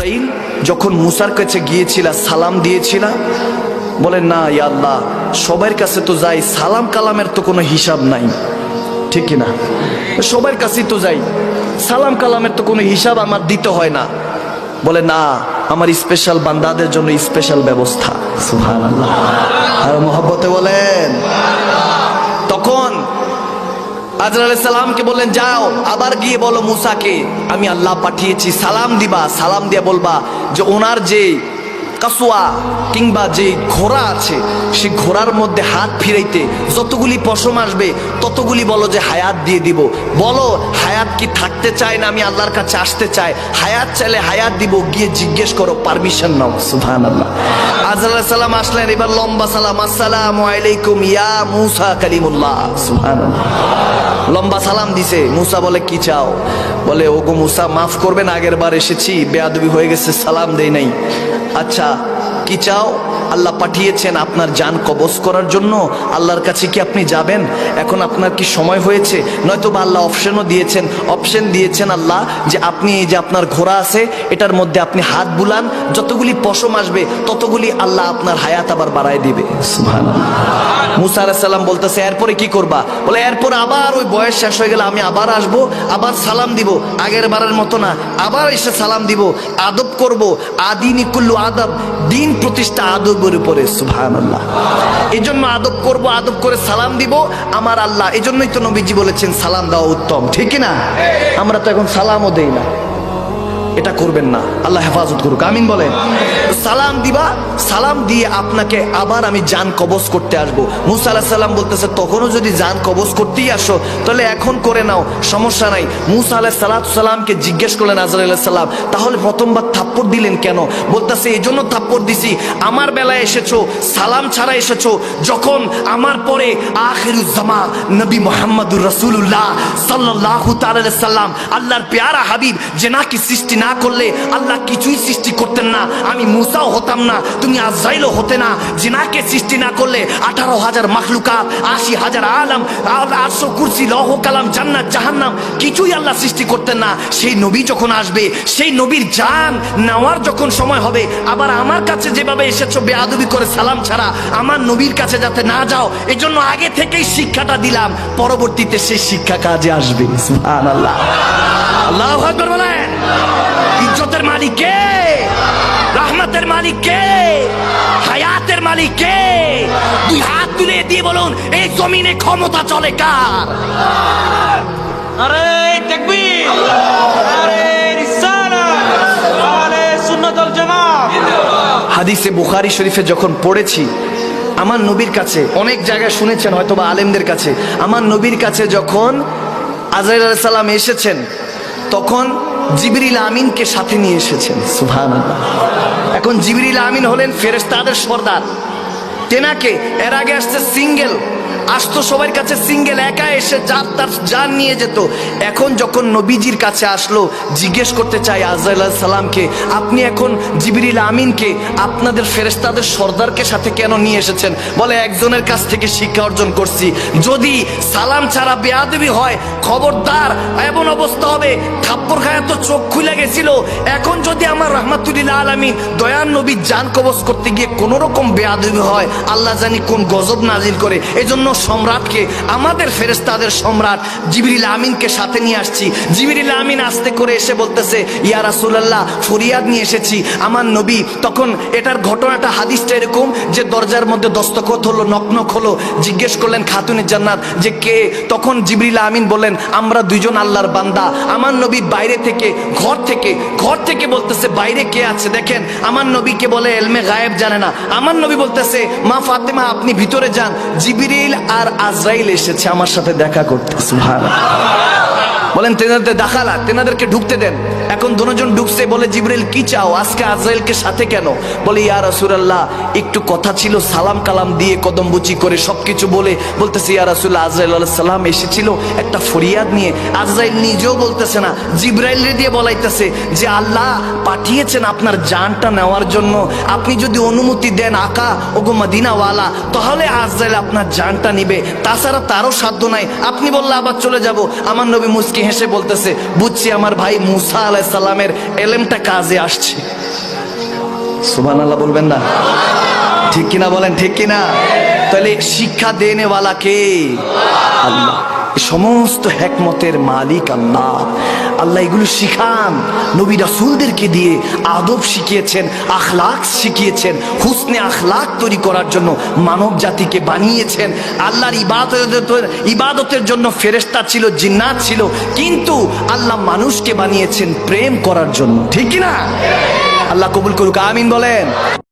আজরাইল যখন মুসার কাছে গিয়েছিল, সালাম দিয়েছিল, বলে, না, ইয়া আল্লাহ, সবার কাছে তো যাই, সালাম কালামের তো কোনো হিসাব নাই। ঠিক না সবার কাছেই তো যাই, সালাম কালামের তো কোনো হিসাব আমার দিতে হয় না। বলে, না, আমার স্পেশাল বান্দাদের জন্য স্পেশাল ব্যবস্থা। সুহান আর মোহব্বতে বলেন আজর সালামকে বললেন, যাও, আবার গিয়ে বলো মুসাকে, আমি আল্লাহ পাঠিয়েছি, সালাম দিবা, সালাম দিয়ে বলবা যে ওনার যে কাসুয়া কিংবা যে ঘোড়া আছে, সে ঘোড়ার মধ্যে হাত ফিরাইতে যতগুলি পশম আসবে, ততগুলি বলো যে হায়াত দিয়ে দিব। বলো, হায়াত কি থাকতে চায় না আমি আল্লাহর কাছে আসতে চাই? হায়াত চাইলে হায়াত দিব, গিয়ে জিজ্ঞেস করো পারমিশন নাও সুবহান আল্লাহ আজরাল সালাম আসলেন, এবার লম্বা সালাম, আসসালাম আলাইকুম ইয়া মুসা কালিমুল্লাহ। সুবহান লম্বা সালাম দিছে। মুসা বলে, কি চাও? বলে, ওগো মুসা, মাফ করবেন, আগের বার এসেছি, বেয়াদবি হয়ে গেছে, সালাম দেই নাই। আচ্ছা কি চাও? আল্লাহ পাঠিয়েছেন আপনার যান কবজ করার জন্য। আল্লাহর কাছে কি আপনি যাবেন? এখন আপনার কি সময় হয়েছে? নয়তো বা আল্লাহ অপশনও দিয়েছেন। অপশন দিয়েছেন আল্লাহ যে আপনি এই যে আপনার ঘোড়া আছে, এটার মধ্যে আপনি হাত বুলান। যতগুলি পশম আসবে, ততগুলি আল্লাহ আপনার হায়াত আবার বাড়ায় দিবে। মুসা বলতেছে, এরপরে কি করবা? বলে, এরপর আবার ওই বয়স শেষ হয়ে গেলে আমি আবার আসব, আবার সালাম দিব। আগের বারের মতো না, আবার এসে সালাম দিব। আদব করব। আদিনী কুল্লু আদব, দিন প্রতিষ্ঠা আদবের উপরে সুভান আল্লাহ এই জন্য আদব করব, আদব করে সালাম দিব, আমার আল্লাহ। এই জন্যই তো নবীজি বলেছেন, সালাম দেওয়া উত্তম। ঠিক না? আমরা তো এখন সালামও দেই না। এটা করবেন না। আল্লাহ হেফাজত করুক, আমিন বলেন। সালাম দিবা, সালাম দিয়ে আপনাকে আবার আমি জান কবজ করতে আসব। মুসা আলাহ সাল্লাম বলতেছে, তখনও যদি জান কবজ করতেই আসো, তাহলে এখন করে নাও, সমস্যা নাই। মুসা আলাহ সাল্লাহ সাল্লামকে জিজ্ঞেস করলেন আজর আলাহ সাল্লাম তাহলে প্রথমবার থাপ্পড় দিলেন কেন? বলতেছে এই জন্য থাপ্পড় দিছি। আমার বেলায় এসেছ, সালাম ছাড়া এসেছ, যখন আমার পরে আখিরুজ্জামা নবী মোহাম্মদুর রসুল্লাহ সাল্লাহ তাল সাল্লাম আল্লাহর পেয়ারা হাবিব, যে নাকি সৃষ্টি না করলে আল্লাহ কিছুই সৃষ্টি করতেন না। আমি মুসাও হতাম না, তুমি আজরাইলও হতে না। জিনাকে সৃষ্টি না করলে আঠারো হাজার মাখলুকাত, আশি হাজার আলম আটশো কুরসি, লহ, কালাম, জান্নাত, জাহান্নাম, কিছুই আল্লাহ সৃষ্টি করতেন না। সেই নবী যখন আসবে, সেই নবীর জান নেওয়ার যখন সময় হবে, আবার আমার কাছে যেভাবে এসেছ বেয়াদবি করে সালাম ছাড়া, আমার নবীর কাছে যাতে না যাও এই জন্য আগে থেকেই শিক্ষাটা দিলাম। পরবর্তীতে সেই শিক্ষা কাজে আসবে, সুবহানাল্লাহ। আল্লাহ আকবার বলেন। ইজ্জতের মালিক কে? রহমতের মালিক কে? হায়াতের মালিক কে? দুই হাত তুলে দিয়ে বলুন এই জমিনে ক্ষমতা চলে কার? আরে তাকবীর। আরে রিসালাত। আরে সুন্নাতুল জামাত। হাদিসে বুখারি শরীফে যখন পড়েছি আমার নবীর কাছে অনেক জায়গায় শুনেছেন হয়তো বা আলেমদের কাছে আমার নবীর কাছে যখন আজরাইল আলাইহিস সালাম এসেছেন তখন জিবরিল আমিনকে সাথে নিয়ে এসেছেন। সুহান এখন জিবরিল আমিন হলেন ফেরেস্তাদের সর্দার। তেনাকে এর আগে আসছে সিঙ্গেল। আসতো সবার কাছে সিঙ্গেল একা এসে যার তার যান নিয়ে যেত। এখন যখন নবীজির কাছে আসলো, জিজ্ঞেস করতে চাই আজরাইল সালামকে, আপনি এখন জিবরিল আমিনকে, আপনাদের ফেরেস্তাদের সর্দারকে সাথে কেন নিয়ে এসেছেন? বলে, একজনের কাছ থেকে শিক্ষা অর্জন করছি। যদি সালাম ছাড়া বেয়াদবি হয়, খবরদার, এমন অবস্থা হবে থাপ্পর খায় তো চোখ খুলে গেছিল। এখন যদি আমার রহমাতুল্লাহ আলমী দয়ান নবী জান কবজ করতে গিয়ে কোনো রকম বেয়াদবি হয়, আল্লাহ জানি কোন গজব নাজিল করে। এজন্য সম্রাটকে, আমাদের ফেরেস্তাদের সম্রাট জিবরিল আমিনকে সাথে নিয়ে আসছি। জিবরিল আমিন আস্তে করে এসে বলতেছে, ইয়া রাসূলুল্লাহ, ফরিয়াদ নিয়ে এসেছি। আমার নবী তখন এটার ঘটনাটা, হাদিসটা এরকম যে দরজার মধ্যে দস্তখত হলো নকনক হলো, জিজ্ঞেস করলেন খাতুনের জান্নাত যে কে? তখন জিবরিল আমিন বললেন, আমরা দুইজন আল্লাহর বান্দা। আমার নবী বাইরে থেকে, ঘর থেকে ঘর থেকে বলতেছে, বাইরে কে আছে দেখেন? আমার নবীকে বলে, এলমে গায়েব জানে না। আমার নবী বলতেছে, মা ফাতেমা, আপনি ভিতরে যান। জিবরিল আর আজরাইল এসেছে আমার সাথে দেখা করতে সুবহানাল্লাহ। বলেন, তেনাদের দেখালা, তেনাদেরকে ঢুকতে দেন। এখন দুজন ঢুকছে, বলে, জিবরিল, কি চাও? আজকে আজরাইলকে সাথে কেন? বলে, ইয়া রাসূলুল্লাহ, একটু কথা ছিল, সালাম কালাম দিয়ে কদম বুচি করে সবকিছু বলে বলতেছে, ইয়া রাসূলুল্লাহ, আজরাইল আলাইহিস সালাম এসেছিল একটা ফরিয়াদ নিয়ে। আজরাইল নিজেও বলতেছে না, জিবরাইল দিয়ে বলাইতেছে যে, আল্লাহ পাঠিয়েছেন আপনার জানটা নেওয়ার জন্য। আপনি যদি অনুমতি দেন আকা, ওগো মদিনাওয়ালা, তাহলে আজরাইল আপনার জানটা নিবে। তাছাড়া তারও সাধ্য নাই। আপনি বললে আবার চলে যাব। আমার নবী মুসকি হেসে বলতেছে, বুঝছি আমার ভাই মুসা আলাহ সালামের এলেমটা কাজে আসছে। সুবান আল্লাহ বলবেন না? ঠিক কিনা বলেন, ঠিক কিনা? তাহলে শিক্ষা দেনেওয়ালা কে? আল্লাহ। সমস্ত হেকমতের মালিক আল্লাহ। আল্লাহ এগুলো শিখান। নবী রাসুলদেরকে দিয়ে আদব শিখিয়েছেন, আখলাক শিখিয়েছেন, হুসনে আখলাক তৈরি করার জন্য মানব জাতিকে বানিয়েছেন। আল্লাহর ইবাদতের ইবাদতের জন্য ফেরেস্তা ছিল, জিন্নাত ছিল, কিন্তু আল্লাহ মানুষকে বানিয়েছেন প্রেম করার জন্য। ঠিক কিনা? আল্লাহ কবুল করুক, আমিন বলেন।